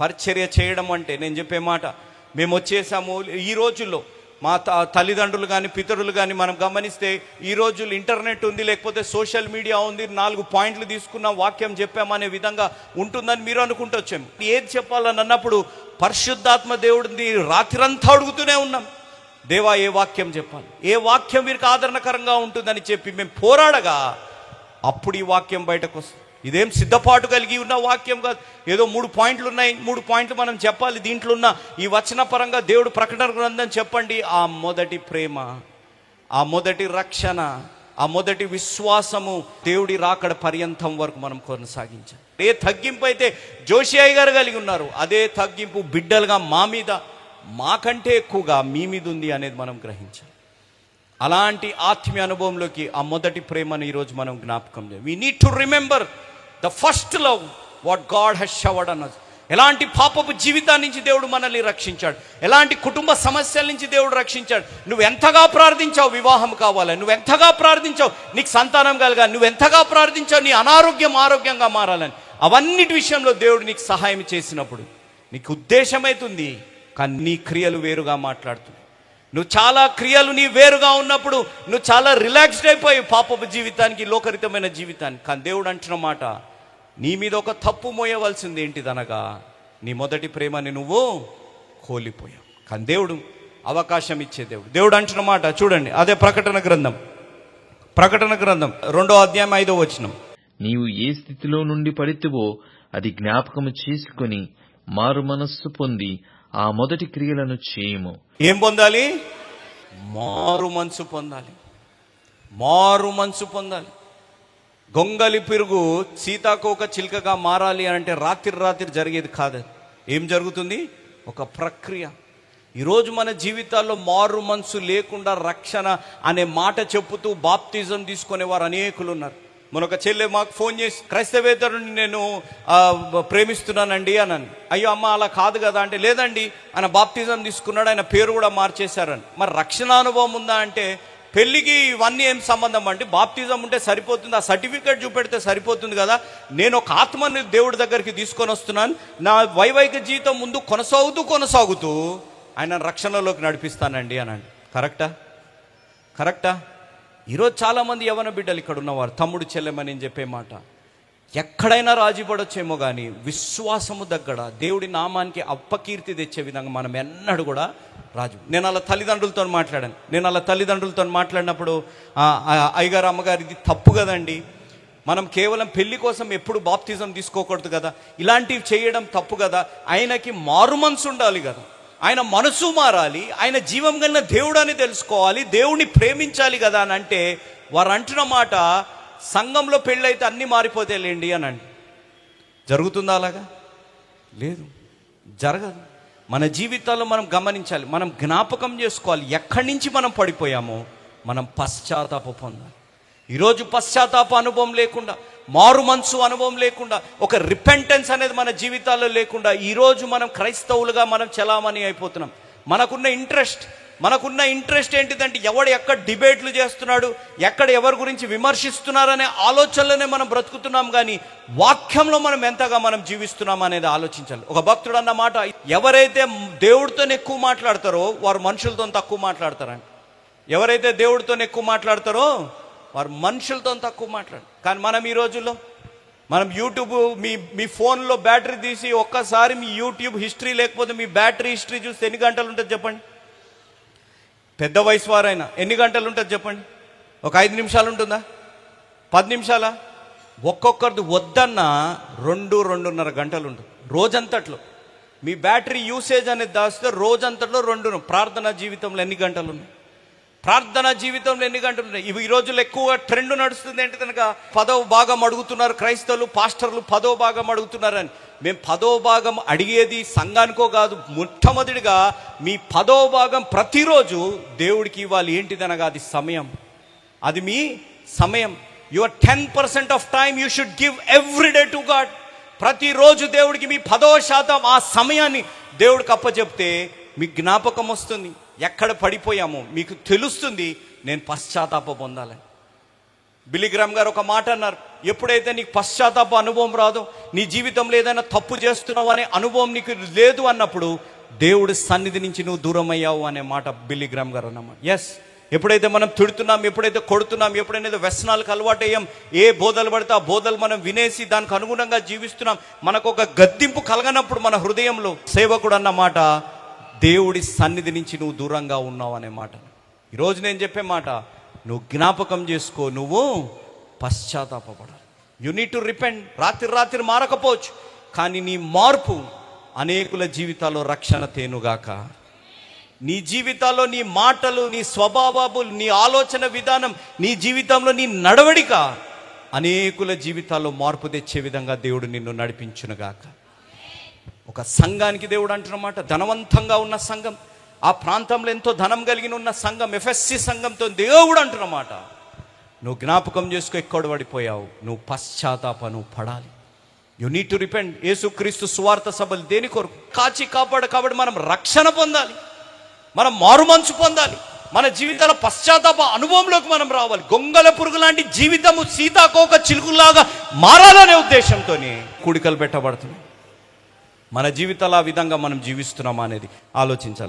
పరిచర్య చేయడం అంటే నేను చెప్పే మాట. మేము వచ్చేసాము ఈ రోజుల్లో. మా త- తల్లిదండ్రులు కానీ పితరులు కానీ మనం గమనిస్తే ఈ రోజుల్లో ఇంటర్నెట్ ఉంది లేకపోతే సోషల్ మీడియా ఉంది నాలుగు పాయింట్లు తీసుకున్న వాక్యం చెప్పామనే విధంగా ఉంటుందని మీరు అనుకుంటొచ్చాము ఏది చెప్పాలని అన్నప్పుడు పరిశుద్ధాత్మ దేవుడిని రాత్రంతా అడుగుతూనే ఉన్నాం. దేవా ఏ వాక్యం చెప్పాలి? ఏ వాక్యం వీరికి ఆదరణకరంగా ఉంటుందని చెప్పి మేము పోరాడగా అప్పుడు ఈ వాక్యం బయటకు వస్తుంది ఇదేం సిద్ధపాటు కలిగి ఉన్న వాక్యం కాదు. ఏదో మూడు పాయింట్లు ఉన్నాయి మూడు పాయింట్లు మనం చెప్పాలి. దీంట్లో ఉన్న ఈ వచన పరంగా దేవుడు ప్రకటన గ్రంథం చెప్పండి. ఆ మొదటి ప్రేమ ఆ మొదటి రక్షణ ఆ మొదటి విశ్వాసము దేవుడి రాకడ పర్యంతం వరకు మనం కొనసాగించాలి. ఏ తగ్గింపు అయితే జోషియాయి గారు కలిగి ఉన్నారు అదే తగ్గింపు బిడ్డలుగా మా మీద మాకంటే ఎక్కువగా మీ మీద ఉంది అనేది మనం గ్రహించాలి. అలాంటి ఆత్మీయ అనుభవంలోకి ఆ మొదటి ప్రేమను ఈరోజు మనం జ్ఞాపకం చేయాలి. We need to remember the first love what God he's showered అన్నది ఎలాంటి పాపపు జీవితాన్ని నుంచి దేవుడు మనల్ని రక్షించాడు. ఎలాంటి కుటుంబ సమస్యల నుంచి దేవుడు రక్షించాడు. నువ్వు ఎంతగా ప్రార్థించావు వివాహం కావాలని నువ్వు ఎంతగా ప్రార్థించావు నీకు సంతానం కలగాలి. నువ్వు ఎంతగా ప్రార్థించావు నీ అనారోగ్యం ఆరోగ్యంగా మారాలని. అవన్నిటి విషయంలో దేవుడు నీకు సహాయం చేసినప్పుడు నీకు ఉద్దేశమైతుంది. కానీ నీ క్రియలు వేరుగా మాట్లాడుతుంది. నువ్వు చాలా క్రియలు నీ వేరుగా ఉన్నప్పుడు నువ్వు చాలా రిలాక్స్డ్ అయిపోయి పాపపు జీవితానికి లోకరితమైన జీవితానికి. కానీ దేవుడు అంటున్న మాట నీ మీద ఒక తప్పు మోయవలసింది ఏంటిదనగా నీ మొదటి ప్రేమని నువ్వు కోల్పోయావు. కానీ దేవుడు అవకాశం ఇచ్చే దేవుడు. దేవుడు అంటున్న మాట చూడండి అదే ప్రకటన గ్రంథం. ప్రకటన గ్రంథం రెండో అధ్యాయం ఐదో వచనం. నీవు ఏ స్థితిలో నుండి పడితివో అది జ్ఞాపకము చేసుకొని మారు మనస్సు పొంది ఆ మొదటి క్రియలను చేయము. ఏం పొందాలి? మారు మనసు పొందాలి. మారు మనసు పొందాలి. గొంగలి పిరుగు సీతాకోక చిలుకగా మారాలి అని అంటే రాత్రి రాత్రి జరిగేది కాదు. ఏం జరుగుతుంది? ఒక ప్రక్రియ. ఈరోజు మన జీవితాల్లో మారు మనసు లేకుండా రక్షణ అనే మాట చెప్పుతూ బాప్తిజం తీసుకునేవారు అనేకులు ఉన్నారు మన ఒక చెల్లె మాకు ఫోన్ చేసి క్రైస్తవేతరుని నేను ప్రేమిస్తున్నానండి అన్నాను అయ్యో అమ్మ అలా కాదు కదా అంటే లేదండి ఆయన బాప్తిజం తీసుకున్నాడు ఆయన పేరు కూడా మార్చేశారని. మరి రక్షణ అనుభవం ఉందా అంటే పెళ్ళికి ఇవన్నీ ఏం సంబంధం అంటే బాప్తిజం ఉంటే సరిపోతుంది ఆ సర్టిఫికేట్ చూపెడితే సరిపోతుంది కదా. నేను ఒక ఆత్మని దేవుడి దగ్గరికి తీసుకొని వస్తున్నాను. నా వైవాహిక జీవితం ముందు కొనసాగుతూ కొనసాగుతూ ఆయన రక్షణలోకి నడిపిస్తానండి అనండి కరెక్టా? కరెక్టా? ఈరోజు చాలామంది యవన బిడ్డలు ఇక్కడ ఉన్నవారు. తమ్ముడు చెల్లెమని చెప్పే మాట. ఎక్కడైనా రాజీ పడొచ్చేమో కానీ విశ్వాసము దగ్గర దేవుడి నామానికి అప్పకీర్తి తెచ్చే విధంగా మనం ఎన్నడూ కూడా రాజు. నేను అలా తల్లిదండ్రులతో మాట్లాడాను. నేను అలా తల్లిదండ్రులతో మాట్లాడినప్పుడు అయ్యగారు అమ్మగారు ఇది తప్పు కదండి. మనం కేవలం పెళ్ళి కోసం ఎప్పుడు బాప్తిజం తీసుకోకూడదు కదా. ఇలాంటివి చేయడం తప్పు కదా. ఆయనకి మారు మనసు ఉండాలి కదా. ఆయన మనసు మారాలి ఆయన జీవం కలిగిన దేవుడు అని తెలుసుకోవాలి దేవుణ్ణి ప్రేమించాలి కదా అని అంటే వారు అంటున్న మాట సంఘంలో పెళ్ళైతే అన్నీ మారిపోతేలేండి అని అండి జరుగుతుందా అలాగా? లేదు. జరగదు. మన జీవితాల్లో మనం గమనించాలి మనం జ్ఞాపకం చేసుకోవాలి ఎక్కడి నుంచి మనం పడిపోయామో మనం పశ్చాత్తాప పొందాలి. ఈరోజు పశ్చాత్తాప అనుభవం లేకుండా మారు మనసు అనుభవం లేకుండా ఒక రిపెంటెన్స్ అనేది మన జీవితాల్లో లేకుండా ఈరోజు మనం క్రైస్తవులుగా మనం చలామణి అయిపోతున్నాం. మనకున్న ఇంట్రెస్ట్ మనకున్న ఇంట్రెస్ట్ ఏంటిదంటే ఎవడు ఎక్కడ డిబేట్లు చేస్తున్నాడు ఎక్కడ ఎవరి గురించి విమర్శిస్తున్నారనే ఆలోచనలోనే మనం బ్రతుకుతున్నాం కానీ వాక్యంలో మనం ఎంతగా మనం జీవిస్తున్నాం అనేది ఆలోచించాలి. ఒక భక్తుడు అన్న మాట ఎవరైతే దేవుడితో ఎక్కువ మాట్లాడతారో వారు మనుషులతో తక్కువ మాట్లాడతారని. ఎవరైతే దేవుడితో ఎక్కువ మాట్లాడతారో వారు మనుషులతో తక్కువ మాట్లాడు కానీ మనం ఈ రోజుల్లో మనం యూట్యూబ్ మీ మీ ఫోన్లో బ్యాటరీ తీసి ఒక్కసారి మీ యూట్యూబ్ హిస్టరీ లేకపోతే మీ బ్యాటరీ హిస్టరీ చూస్తే ఎన్ని గంటలు ఉంటుంది చెప్పండి? పెద్ద వయసు వారైనా ఎన్ని గంటలు ఉంటుంది చెప్పండి? ఒక ఐదు నిమిషాలు ఉంటుందా? పది నిమిషాలా? ఒక్కొక్కరిది వద్దన్న రెండు రెండున్నర గంటలు ఉంటుంది. రోజంతట్లో. మీ బ్యాటరీ యూసేజ్ అనేది దాస్తే రోజంతట్లో రెండు ప్రార్థనా జీవితంలో ఎన్ని గంటలు ఉన్నాయి? ప్రార్థనా జీవితంలో ఎన్ని గంటలు ఇవి ఈ రోజుల్లో ఎక్కువగా ట్రెండ్ నడుస్తుంది ఏంటి కనుక పదవ భాగం అడుగుతున్నారు క్రైస్తవులు పాస్టర్లు పదవ భాగం అడుగుతున్నారని. మేము పదవ భాగం అడిగేది సంఘానికో కాదు మొట్టమొదటిగా మీ పదవ భాగం ప్రతిరోజు దేవుడికి ఇవ్వాలి. ఏంటిదనగా అది సమయం. అది మీ సమయం. Your ten percent of time you should give every day to God ప్రతిరోజు దేవుడికి మీ పదో శాతం ఆ సమయాన్ని దేవుడికి అప్పచెప్తే మీ జ్ఞాపకం వస్తుంది. ఎక్కడ పడిపోయామో మీకు తెలుస్తుంది నేను పశ్చాత్తాప పొందాలని బిలిగ్రామ్ గారు ఒక మాట అన్నారు ఎప్పుడైతే నీకు పశ్చాత్తాప అనుభవం రాదో నీ జీవితంలో ఏదైనా తప్పు చేస్తున్నావు అనే అనుభవం నీకు లేదు అన్నప్పుడు దేవుడి సన్నిధి నుంచి నువ్వు దూరం అయ్యావు అనే మాట బిలిగ్రామ్ గారు అన్నమాట. ఎస్ ఎప్పుడైతే మనం తిడుతున్నాం ఎప్పుడైతే కొడుతున్నాం ఎప్పుడైతే వ్యసనాలకు అలవాటయ్యాం ఏ బోధలు పడితే ఆ బోధలు మనం వినేసి దానికి అనుగుణంగా జీవిస్తున్నాం మనకు ఒక గద్దింపు కలగనప్పుడు మన హృదయంలో సేవకుడు అన్న మాట దేవుడి సన్నిధి నుంచి నువ్వు దూరంగా ఉన్నావు అనే మాట. ఈరోజు నేను చెప్పే మాట నువ్వు జ్ఞాపకం చేసుకో నువ్వు పశ్చాత్తాపడాలి యు నీడ్ టు రిపెండ్ రాత్రి రాత్రి మారకపోవచ్చు కానీ నీ మార్పు అనేకుల జీవితాల్లో రక్షణ తేనుగాక. నీ జీవితాల్లో నీ మాటలు నీ స్వభావాలు నీ ఆలోచన విధానం నీ జీవితంలో నీ నడవడిక అనేకుల జీవితాల్లో మార్పు తెచ్చే విధంగా దేవుడు నిన్ను నడిపించునుగాక. ఒక సంఘానికి దేవుడు అంటున్నమాట ధనవంతంగా ఉన్న సంఘం. ఆ ప్రాంతంలో ఎంతో ధనం కలిగిన ఉన్న సంఘం ఎఫ్ఎస్సి సంఘంతో దేవుడు అంటున్నమాట. నువ్వు జ్ఞాపకం చేసుకో ఎక్కడ పడిపోయావు? నువ్వు పశ్చాత్తాప నువ్వు పడాలి. యు నీడ్ టు రిపెండ్ యేసుక్రీస్తు సువార్త సభలు దేని కొరకు? కాచి కాపాడు కాబట్టి మనం రక్షణ పొందాలి. మనం మారుమంచు పొందాలి. మన జీవితాల పశ్చాత్తాప అనుభవంలోకి మనం రావాలి. గొంగల పురుగు లాంటి జీవితము సీతాకోక చిలుకులాగా మారాలనే ఉద్దేశంతోనే కుడికలు పెట్టబడుతుంది మన జీవితాలు ఆ విధంగా మనం జీవిస్తున్నామా అనేది ఆలోచించాలి.